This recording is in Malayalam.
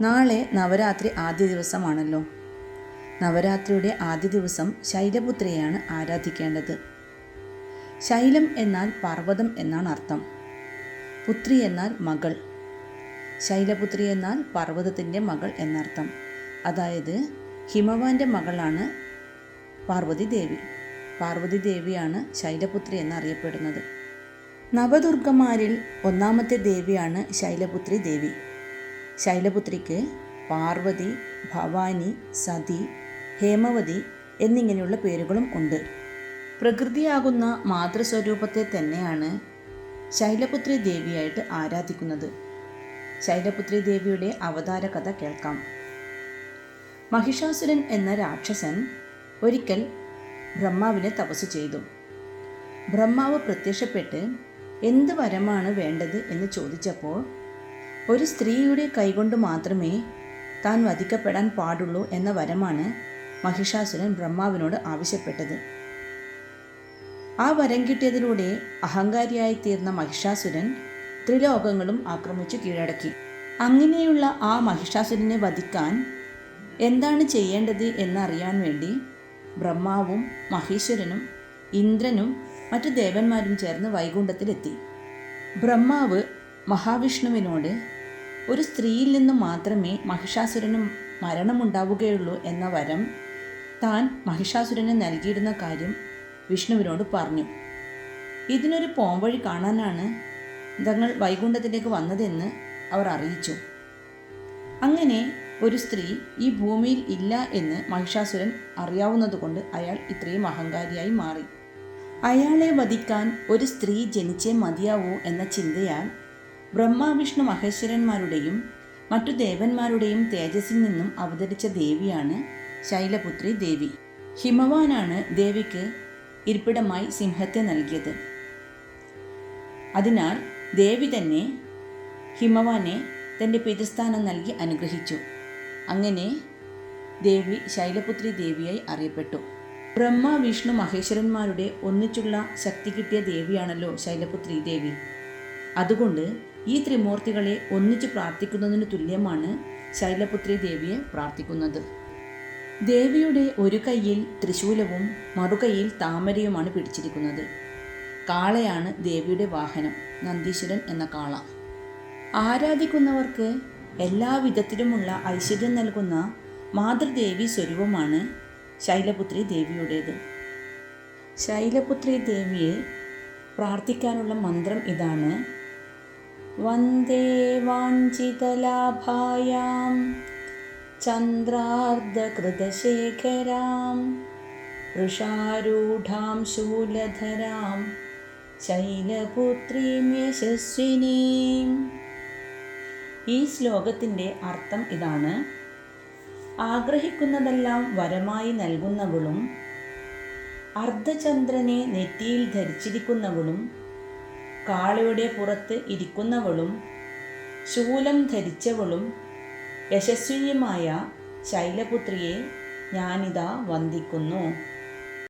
നാളെ നവരാത്രി ആദ്യ ദിവസമാണല്ലോ. നവരാത്രിയുടെ ആദ്യ ദിവസം ശൈലപുത്രിയെയാണ് ആരാധിക്കേണ്ടത്. ശൈലം എന്നാൽ പർവതം എന്നാണ് അർത്ഥം. പുത്രി എന്നാൽ മകൾ. ശൈലപുത്രി എന്നാൽ പർവതത്തിന്റെ മകൾ എന്നർത്ഥം. അതായത് ഹിമവാന്റെ മകളാണ് പാർവതി ദേവി പാർവതി ദേവിയാണ് ശൈലപുത്രി എന്നറിയപ്പെടുന്നത്. നവദുർഗമാരിൽ ഒന്നാമത്തെ ദേവിയാണ് ശൈലപുത്രി ദേവി. ശൈലപുത്രിക്ക് പാർവതി ഭവാനി സതി ഹേമവതി എന്നിങ്ങനെയുള്ള പേരുകളും ഉണ്ട്. പ്രകൃതിയാകുന്ന മാതൃസ്വരൂപത്തെ തന്നെയാണ് ശൈലപുത്രി ദേവിയായിട്ട് ആരാധിക്കുന്നത്. ശൈലപുത്രി ദേവിയുടെ അവതാര കഥ കേൾക്കാം. മഹിഷാസുരൻ എന്ന രാക്ഷസൻ ഒരിക്കൽ ബ്രഹ്മാവിനെ തപസ് ചെയ്തു. ബ്രഹ്മാവ് പ്രത്യക്ഷപ്പെട്ട് എന്ത് വരമാണ് വേണ്ടത് എന്ന് ചോദിച്ചപ്പോൾ ഒരു സ്ത്രീയുടെ കൈകൊണ്ട് മാത്രമേ താൻ വധിക്കപ്പെടാൻ പാടുള്ളൂ എന്ന വരമാണ് മഹിഷാസുരൻ ബ്രഹ്മാവിനോട് ആവശ്യപ്പെട്ടത്. ആ വരം കിട്ടിയതിലൂടെ അഹങ്കാരിയായി തീർന്ന മഹിഷാസുരൻ ത്രിലോകങ്ങളും ആക്രമിച്ചു കീഴടക്കി. അങ്ങനെയുള്ള ആ മഹിഷാസുരനെ വധിക്കാൻ എന്താണ് ചെയ്യേണ്ടത് എന്നറിയാൻ വേണ്ടി ബ്രഹ്മാവും മഹേശ്വരനും ഇന്ദ്രനും മറ്റു ദേവന്മാരും ചേർന്ന് വൈകുണ്ഠത്തിലെത്തി. ബ്രഹ്മാവ് മഹാവിഷ്ണുവിനോട് ഒരു സ്ത്രീയിൽ നിന്നും മാത്രമേ മഹിഷാസുരന് മരണമുണ്ടാവുകയുള്ളൂ എന്ന വരം താൻ മഹിഷാസുരന് നൽകിയിരുന്ന കാര്യം വിഷ്ണുവിനോട് പറഞ്ഞു. ഇതിനൊരു പോംവഴി കാണാനാണ് തങ്ങൾ വൈകുണ്ഠത്തിലേക്ക് വന്നതെന്ന് അവർ അറിയിച്ചു. അങ്ങനെ ഒരു സ്ത്രീ ഈ ഭൂമിയിൽ ഇല്ല എന്ന് മഹിഷാസുരൻ അറിയാവുന്നതുകൊണ്ട് അയാൾ ഇത്രയും അഹങ്കാരിയായി മാറി. അയാളെ വധിക്കാൻ ഒരു സ്ത്രീ ജനിച്ചേ മതിയാവൂ എന്ന ചിന്തയാൽ ബ്രഹ്മാവിഷ്ണു മഹേശ്വരന്മാരുടെയും മറ്റു ദേവന്മാരുടെയും തേജസ്സിൽ നിന്നും അവതരിച്ച ദേവിയാണ് ശൈലപുത്രി ദേവി. ഹിമവാനാണ് ദേവിക്ക് ഇരിപ്പിടമായി സിംഹത്തെ നൽകിയത്. അതിനാൽ ദേവി തന്നെ ഹിമവാനെ തന്റെ പിതൃസ്ഥാനം നൽകി അനുഗ്രഹിച്ചു. അങ്ങനെ ദേവി ശൈലപുത്രി ദേവിയായി അറിയപ്പെട്ടു. ബ്രഹ്മ വിഷ്ണു മഹേശ്വരന്മാരുടെ ഒന്നിച്ചുള്ള ശക്തി കിട്ടിയ ദേവിയാണല്ലോ ശൈലപുത്രി ദേവി. അതുകൊണ്ട് ഈ ത്രിമൂർത്തികളെ ഒന്നിച്ച് പ്രാർത്ഥിക്കുന്നതിന് തുല്യമാണ് ശൈലപുത്രി ദേവിയെ പ്രാർത്ഥിക്കുന്നത്. ദേവിയുടെ ഒരു കൈയിൽ ത്രിശൂലവും മറുകൈയിൽ താമരയുമാണ് പിടിച്ചിരിക്കുന്നത്. കാളയാണ് ദേവിയുടെ വാഹനം നന്ദീശ്വരൻ എന്ന കാള. ആരാധിക്കുന്നവർക്ക് എല്ലാ വിധത്തിലുമുള്ള ഐശ്വര്യം നൽകുന്ന മാതൃദേവി സ്വരൂപമാണ് ശൈലപുത്രി ദേവിയുടേത്. ശൈലപുത്രി ദേവിയെ പ്രാർത്ഥിക്കാനുള്ള മന്ത്രം ഇതാണ് വന്ദേ വാഞ്ചിതലാഭായാം. ചന്ദ്രാർദ്ധകൃതശേഖരാം. വൃഷാരൂഢാം ശൂലധരാം. ശൈലപുത്രീം യശസ്വിനീം. ഈ ശ്ലോകത്തിന്റെ അർത്ഥം ഇതാണ്. ആഗ്രഹിക്കുന്നതെല്ലാം വരമായി നൽകുന്നവളും അർദ്ധചന്ദ്രനെ നെറ്റിയിൽ ധരിച്ചിരിക്കുന്നവളും കാളയുടെ പുറത്ത് ഇരിക്കുന്നവളും ശൂലം ധരിച്ചവളും യശസ്വിയുമായ ശൈലപുത്രിയെ ഞാനിതാ വന്ദിക്കുന്നു.